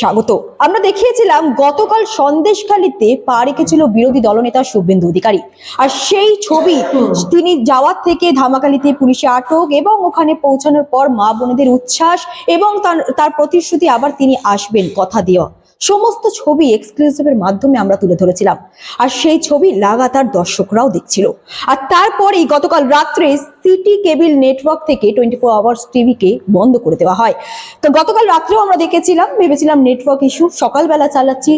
স্বাগত? আমরা দেখিয়েছিলাম গতকাল সন্দেশখালীতে পা রেখেছিল বিরোধী দলনেতা শুভেন্দু অধিকারী। আর সেই ছবি তিনি যাওয়ার থেকে ধামাকালিতে পুলিশে আটক এবং ওখানে পৌঁছানোর পর মা বোনেদের উচ্ছ্বাস এবং তার তার প্রতিশ্রুতি আবার তিনি আসবেন কথা দেওয়া। সমস্ত ছবি এক্সক্লুসিভের মাধ্যমে আমরা তুলে ধরেছিলাম। আর সেই ছবি লাগাতার দর্শকরাও দেখছিল। আর তারপরেই গতকাল রাত্রে সিটি কেবিল নেটওয়ার্ক থেকে টোয়েন্টি ফোর আওয়ার্স টিভিকে বন্ধ করে দেওয়া হয়। তো গতকাল রাত্রেও আমরা দেখেছিলাম, ভেবেছিলাম নেটওয়ার্ক ইস্যু সকালবেলা চালাচ্ছি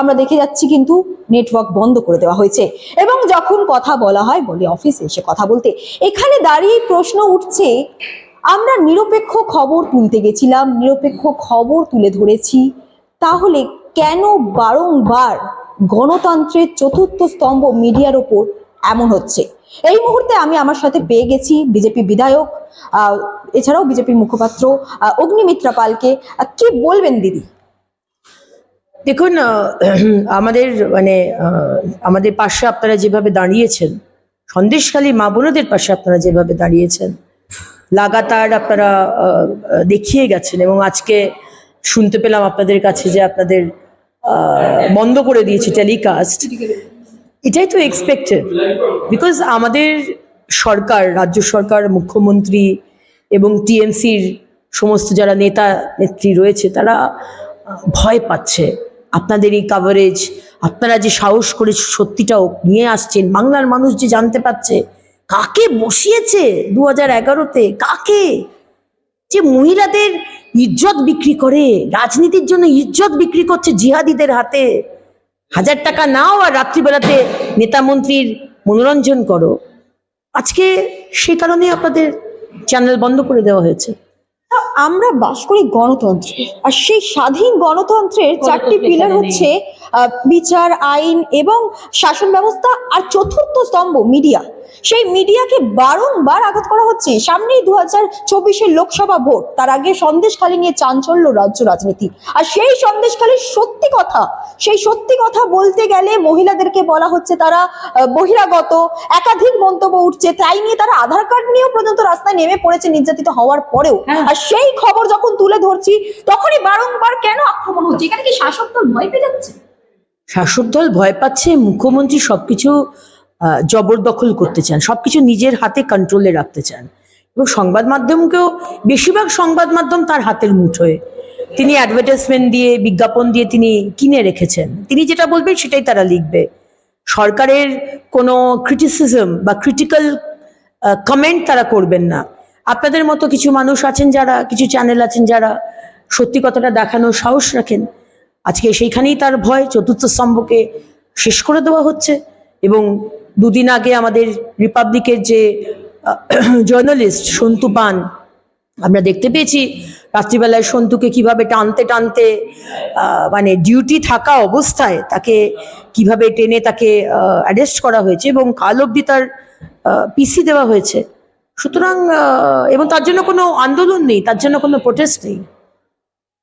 আমরা দেখে যাচ্ছি কিন্তু নেটওয়ার্ক বন্ধ করে দেওয়া হয়েছে। এবং যখন কথা বলা হয়, বলি অফিসে এসে কথা বলতে। এখানে দাঁড়িয়ে প্রশ্ন উঠছে, আমরা নিরপেক্ষ খবর তুলতে গেছিলাম, নিরপেক্ষ খবর তুলে ধরেছি। তাহলে কেন বারংবার গণতন্ত্রের চতুর্থ স্তম্ভ মিডিয়ার ওপর এমন হচ্ছে? এই মুহূর্তে আমি আমার সাথে পেয়ে গেছি বিজেপি বিধায়ক এছাড়াও বিজেপির মুখপাত্র অগ্নিমিত্রা পালকে। কি বলবেন দিদি? দেখুন আমাদের মানে আমাদের পাশে আপনারা যেভাবে দাঁড়িয়েছেন, সন্দেশখালী মা বোনদের পাশে আপনারা যেভাবে দাঁড়িয়েছেন, লাগাতার আপনারা দেখিয়ে গেছেন এবং আজকে শুনতে পেলাম আপনাদের কাছে যে আপনাদের বন্ধ করে দিয়েছে টেলিকাস্ট এটাই তো এক্সপেক্টেড বিকজ আমাদের সরকার, রাজ্য সরকার, মুখ্যমন্ত্রী এবং টিএমসির সমস্ত যারা নেতা, নেত্রী রয়েছে, তারা ভয় পাচ্ছে। আপনাদের এই কাভারেজ আপনারা যে সাহস করে সত্যিটাও নিয়ে আসছেন, বাংলার মানুষ যে জানতে পারছে, কাকে বসিয়েছে দু হাজার এগারোতে? কাকে? যে মহিলাদের ইজ্জত বিক্রি করে রাজনীতির জন্য ইজ্জত বিক্রি করছে জিহাদিদের হাতে। হাজার টাকা নাও আর রাত্রিবেলাতে নেতা মন্ত্রীর মনোরঞ্জন করো। আজকে সে কারণে আপনাদের চ্যানেল বন্ধ করে দেওয়া হয়েছে। আমরা বাস করি গণতন্ত্রে আর সেই স্বাধীন গণতন্ত্রের চারটি পিলার হচ্ছে আহ, বিচার আইন এবং শাসন ব্যবস্থা আর চতুর্থ স্তম্ভ মিডিয়া সেই মিডিয়াকে বারংবার আঘাত করা হচ্ছে। সামনেই দু হাজার চব্বিশের লোকসভা ভোট। তার আগে সন্দেশখালী নিয়ে চাঞ্চল্য রাজ্য রাজনীতি। আর সেই সন্দেশখালীর সত্যি কথা সেই সত্যি কথা বলতে গেলে মহিলাদেরকে বলা হচ্ছে তারা বহিরাগত একাধিক মন্তব্য উঠছে। তাই নিয়ে তারা আধার কার্ড নিয়েও পর্যন্ত রাস্তায় নেমে পড়েছে নির্যাতিত হওয়ার পরেও। হ্যাঁ। আর সেই খবর যখন তুলে ধরছি তখনই বারংবার কেন আক্রমণ হচ্ছে? এখানে কি শাসক দল ভয় পেয়ে যাচ্ছে? শাসক দল ভয় পাচ্ছে মুখ্যমন্ত্রী সবকিছু জবরদখল করতে চান, সবকিছু নিজের হাতে কন্ট্রোলে রাখতে চান। এবং সংবাদ মাধ্যমকেও, বেশিরভাগ সংবাদ মাধ্যম তার হাতের মুঠোয় তিনি অ্যাডভার্টাইজমেন্ট দিয়ে, বিজ্ঞাপন দিয়ে তিনি কিনে রেখেছেন। তিনি যেটা বলবেন সেটাই তারা লিখবে। সরকারের কোনো ক্রিটিসিজম বা ক্রিটিক্যাল কমেন্ট তারা করবেন না। আপনাদের মতো কিছু মানুষ আছেন যারা, কিছু চ্যানেল আছেন যারা সত্যি কথাটা দেখানোর সাহস রাখেন, আজকে সেইখানেই তার ভয়, চতুর্থ স্তম্ভকে শেষ করে দেওয়া হচ্ছে। এবং দুদিন আগে আমাদের রিপাবলিকের যে জার্নালিস্ট সন্তু পান, আমরা দেখতে পেয়েছি, রাত্রিবেলায় সন্তুকে কীভাবে টানতে টানতে মানে ডিউটি থাকা অবস্থায় তাকে কীভাবে টেনে তাকে অ্যারেস্ট করা হয়েছে এবং কাল অবধি তার পিসি দেওয়া হয়েছে। সুতরাং এবং তার জন্য কোনো আন্দোলন নেই, তার জন্য কোনো প্রোটেস্ট নেই।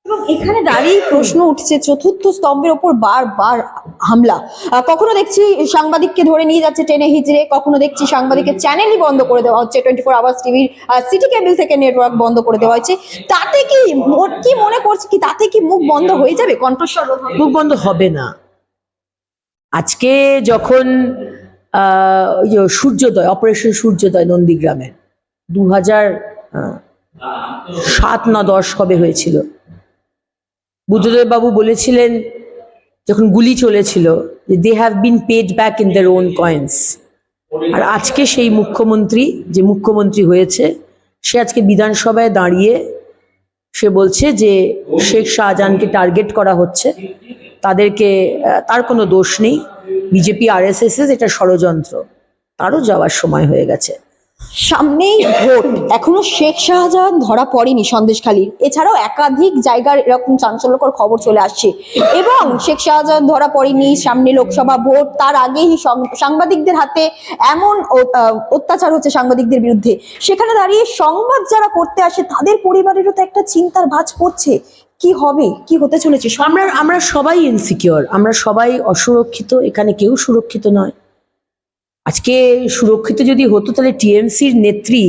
এবং এখানে দাঁড়িয়ে প্রশ্ন উঠছে চতুর্থ স্তম্ভের ওপর বারবার হামলা। কখনো দেখছি সাংবাদিককে ধরে নিয়ে যাচ্ছে ট্রেনে হিজড়ে কখনো দেখছি সাংবাদিকের চ্যানেলই বন্ধ করে দেওয়া হচ্ছে টোয়েন্টি ফোর আওয়ার্স টিভির সিটি কেবল থেকে নেটওয়ার্ক বন্ধ করে দেওয়া হচ্ছে। তাতে কি কি মনে করছে কি তাতে কি মুখ বন্ধ হয়ে যাবে কণ্ঠস্বর? মুখ বন্ধ হবে না। আজকে যখন আহ, ওই সূর্যোদয় অপারেশন সূর্যোদয় নন্দীগ্রামে দু হাজার সাত না দশ কবে হয়েছিল? বুদ্ধদেব বাবু বলেছিলেন, যখন গুলি চলেছিল, যে they have been paid back in their own coins আর আজকে সেই মুখ্যমন্ত্রী, যে মুখ্যমন্ত্রী হয়েছে, সে আজকে বিধানসভায় দাঁড়িয়ে সে বলছে যে শেখ শাহজাহানকে টার্গেট করা হচ্ছে। তাদেরকে তার কোনো দোষ নেই। বিজেপি আর এস এস এটা ষড়যন্ত্র। তারও যাওয়ার সময় হয়ে গেছে। সামনেই ভোট। এখনও শেখ শাহজাহান ধরা পড়েনি সন্দেশখালীর। এছাড়াও একাধিক জায়গার এরকম চাঞ্চল্যকর খবর চলে আসছে। এবং শেখ শাহজাহান ধরা পড়েনি, সামনে লোকসভা ভোট, তার আগেই সাংবাদিকদের হাতে এমন অত্যাচার হচ্ছে সাংবাদিকদের বিরুদ্ধে। সেখানে দাঁড়িয়ে সংবাদ যারা করতে আসে, তাদের পরিবারেরও তো একটা চিন্তার ভাঁজ পড়ছে। কি হবে? কি হতে চলেছে? আমরা আমরা সবাই ইনসিকিওর আমরা সবাই অসুরক্ষিত, এখানে কেউ সুরক্ষিত নয়। আজকে সুরক্ষিত যদি হতো, তাহলে টিএমসির নেত্রী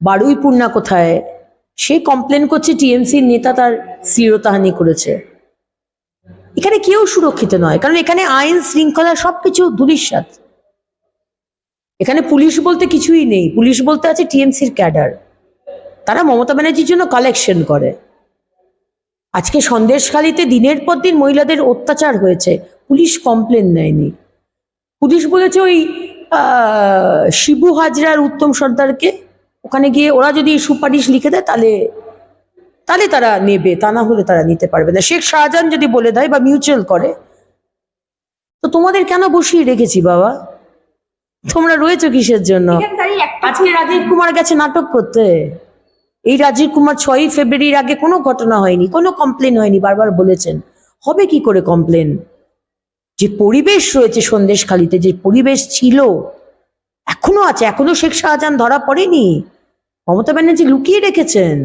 বারুইপুর না কোথায়? সে কমপ্লেন করছে টিএমসির নেতা তার শ্লীলতাহানি করেছে। এখানে কেউ সুরক্ষিত নয়, কারণ এখানে আইন শৃঙ্খলা সবকিছু ধুলিস্বাদ এখানে পুলিশ বলতে কিছুই নেই, পুলিশ বলতে আছে টিএমসির ক্যাডার। তারা মমতা ব্যানার্জির জন্য কালেকশন করে। আজকে সন্দেশখালিতে দিনের পর দিন মহিলাদের অত্যাচার হয়েছে, পুলিশ কমপ্লেন নেয়নি পুলিশ বলেছে ওই শিবু হাজরার উত্তম সর্দারকে ওখানে গিয়ে ওরা যদি সুপারিশ লিখে দেয় তাহলে তাহলে তারা নেবে তা না হলে তারা নিতে পারবে না। শেখ শাহজাহান যদি বলে দেয় বা মিউচুয়াল করে তো তোমাদের কেন বসিয়ে রেখেছি বাবা? তোমরা রয়েছো কিসের জন্য? আজকে রাজীব কুমার গেছে নাটক করতে। এই রাজীব কুমার ছয়ই ফেব্রুয়ারির আগে কোনো ঘটনা হয়নি কোনো কমপ্লেন হয়নি বারবার বলেছেন। হবে কি করে কমপ্লেন যে পরিবেশ রয়েছে সন্দেশখালিতে, যে পরিবেশ ছিল, এখনও আছে, এখনও শেখ শাহজাহান ধরা পড়েনি। মমতা ব্যানার্জি লুকিয়ে রেখেছেন।